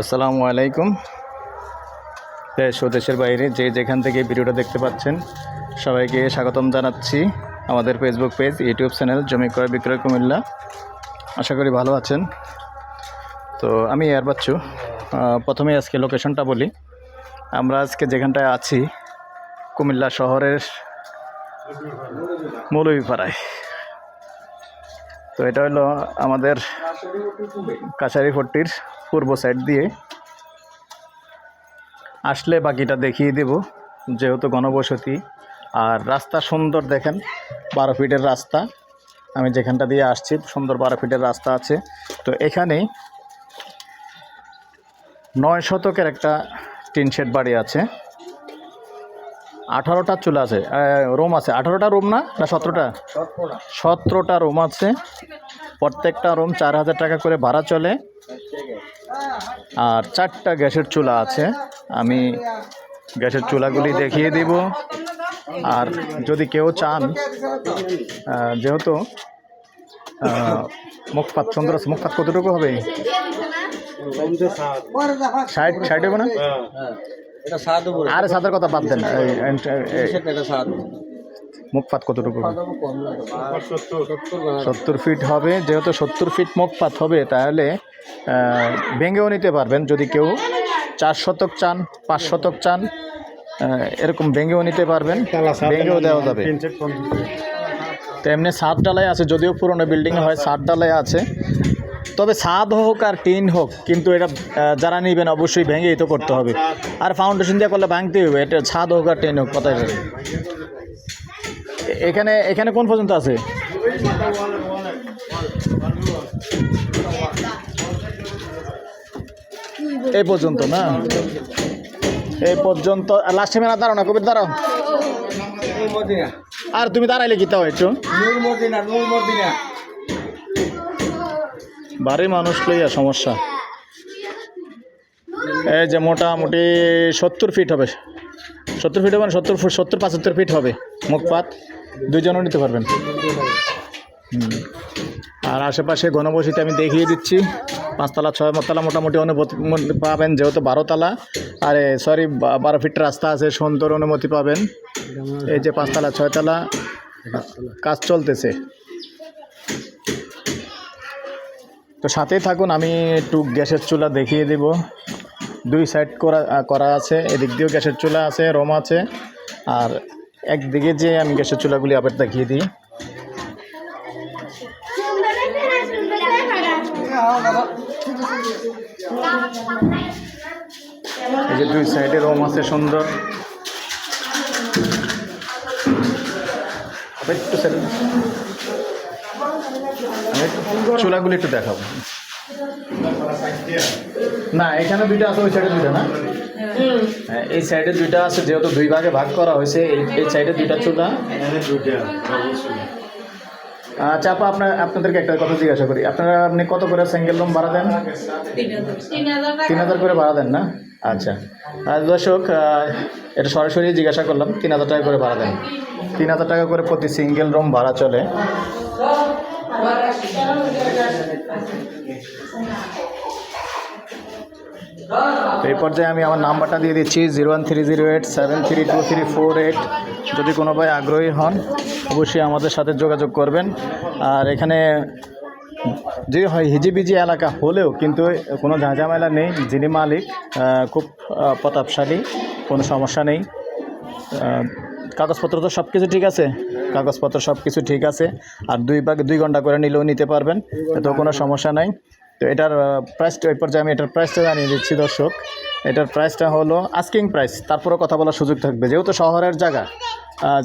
আসসালামু আলাইকুম দেশ ও দেশের বাইরে যে যেখান থেকে ভিডিওটা দেখতে পাচ্ছেন, সবাইকে স্বাগতম জানাচ্ছি আমাদের ফেসবুক পেজ ইউটিউব চ্যানেল জমি ক্রয়, বিক্রয়, কুমিল্লা। আশা করি ভালো আছেন। তো আমি এয়ার বাচ্চু। প্রথমে আজকে লোকেশনটা বলি। আমরা আজকে যেখানটায় আছি, কুমিল্লা শহরের মৌলভীপাড়ায়। এটা হলো আমাদের কাছারি ফোর্টির পূর্ব সাইড দিয়ে। আসলে বাকিটা দেখিয়ে দেব, যেহেতু গণবসতি আর রাস্তা সুন্দর দেখেন, বারো ফিটের রাস্তা। আমি যেখানটা দিয়ে আসছি, সুন্দর বারো ফিটের রাস্তা আছে। তো এখানে নয় শতকের একটা টিন শেড বাড়ি আছে। আঠারোটা চুলা আছে রুম আছে। আঠারোটা রুম না? না সতেরোটা? সতেরোটা। রুম আছে। প্রত্যেকটা রুম চার হাজার টাকা করে ভাড়া চলে। আর চারটা গ্যাসের চুলা আছে। আমি গ্যাসের চুলাগুলি দেখিয়ে দিব। আর যদি কেউ চান যেহেতু মুখপাত সুন্দর আছে মুখপাত কতটুকু হবে? ষাট। ষাট হবে না? এটা সাত উপরে আরে সাদের কথা বাদ দেন মুখপাত কতটুকু সত্তর। ফিট হবে যেহেতু সত্তর ফিট মুখপাত হবে তাহলে ভেঙেও নিতে পারবেন যদি কেউ চার শতক চান পাঁচ শতক চান এরকম ভেঙেও নিতে পারবেন। ভেঙেও দেওয়া যাবে। তো এমনি সাত ডালাই আছে যদিও পুরনো বিল্ডিং হয় সাত ডালাই আছে। তবে ছাদ হোক আর টিন হোক কিন্তু এটা যারা নেবেন অবশ্যই ভেঙেই তো করতে হবে। আর ফাউন্ডেশন দিয়ে করলে ভাঙতে হবে এটা ছাদ হোক আর টিন হোক বলি। এখানে এখানে কোন পর্যন্ত আছে? এই পর্যন্ত না? এই পর্যন্ত লাস্ট টাইমে না দাঁড়াও না কবির দাঁড়াও। আর তুমি দাঁড়াইলে কি তাও একটু? নূর মদিনা নূর মদিনা বাড়ি মানুষ লইয়া সমস্যা? এই যে মোটামুটি সত্তর ফিট হবে। সত্তর ফিট হবে সত্তর ফুট, সত্তর পঁচাত্তর ফিট হবে মুখপাত দুইজনও নিতে পারবেন। আর আশেপাশে ঘনবসিতে আমি দেখিয়ে দিচ্ছি। পাঁচতলা, ছয় তলা মোটামুটি অনুমতি পাবেন, যেহেতু বারোতলা আর সরি বারো ফিট রাস্তা আছে, সুন্দর অনুমতি পাবেন। এই যে পাঁচতলা ছয়তলা কাজ চলতেছে। তো সাথেই থাকুন, আমি একটু গ্যাসের চুলা দেখিয়ে দেব। দুই সাইড করা করা আছে, এদিক দিয়েও গ্যাসের চুলা আছে, রোম আছে। আর একদিকে যে আমি গ্যাসের চুলাগুলি আবার দেখিয়ে দিই। এই যে দুই সাইডে রোম আছে সুন্দর। একটু side এ- আমি একটু চুলাগুলি একটু দেখাবো না এখানে দুইটা আছে ওই সাইডে দুইটা না? হ্যাঁ, এই সাইডে দুইটা আছে যেহেতু দুই ভাগে ভাগ করা হয়েছে এই সাইডে দুইটা চুলা। আচ্ছা আপা আপনার আপনাদেরকে একটা কথা জিজ্ঞাসা করি। আপনারা আপনি কত করে সিঙ্গেল রুম ভাড়া দেন? তিন হাজার করে ভাড়া দেন না? আচ্ছা। আর দর্শক এটা সরাসরি জিজ্ঞাসা করলাম তিন হাজার টাকা করে ভাড়া দেন। তিন হাজার টাকা করে প্রতি সিঙ্গেল রুম ভাড়া চলে। এই পর্যায়ে আমি আমার নাম্বারটা দিয়ে দিচ্ছি, zero one three zero eight seven three two three four eight. যদি কোনো ভাই আগ্রহী হন, অবশ্যই আমাদের সাথে যোগাযোগ করবেন। আর এখানে যে হয় হিজিবিজি এলাকা হলেও কিন্তু কোনো ঝাঁঝামেলা নেই, যিনি মালিক খুব প্রতাপশালী, কোনো সমস্যা নেই। কাগজপত্র তো সব কিছু ঠিক আছে। কাগজপত্র সব কিছু ঠিক আছে। আর দুই ভাগ, দুই ঘণ্টা করে নিলেও নিতে পারবেন। এতে কোনো সমস্যা নাই। তো এটার প্রাইসটা এই পর্যায়ে আমি এটার প্রাইসটা জানিয়ে দিচ্ছি দর্শক। এটার প্রাইসটা হলো আস্কিং প্রাইস তারপরেও কথা বলার সুযোগ থাকবে। যেহেতু শহরের জায়গা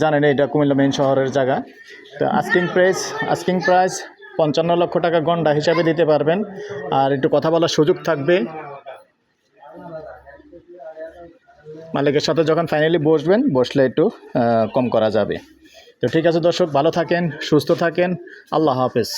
জানেন এটা কুমিল্লা মেইন শহরের জায়গা। তো আস্কিং প্রাইস আস্কিং প্রাইস পঞ্চান্ন লক্ষ টাকা গন্ডা হিসাবে দিতে পারবেন। আর একটু কথা বলার সুযোগ থাকবে। মালিকের সাথে যখন ফাইনালি বসবেন, বসলে একটু কম করা যাবে। তো ঠিক আছে দর্শক, ভালো থাকেন, সুস্থ থাকেন, আল্লাহ হাফেজ।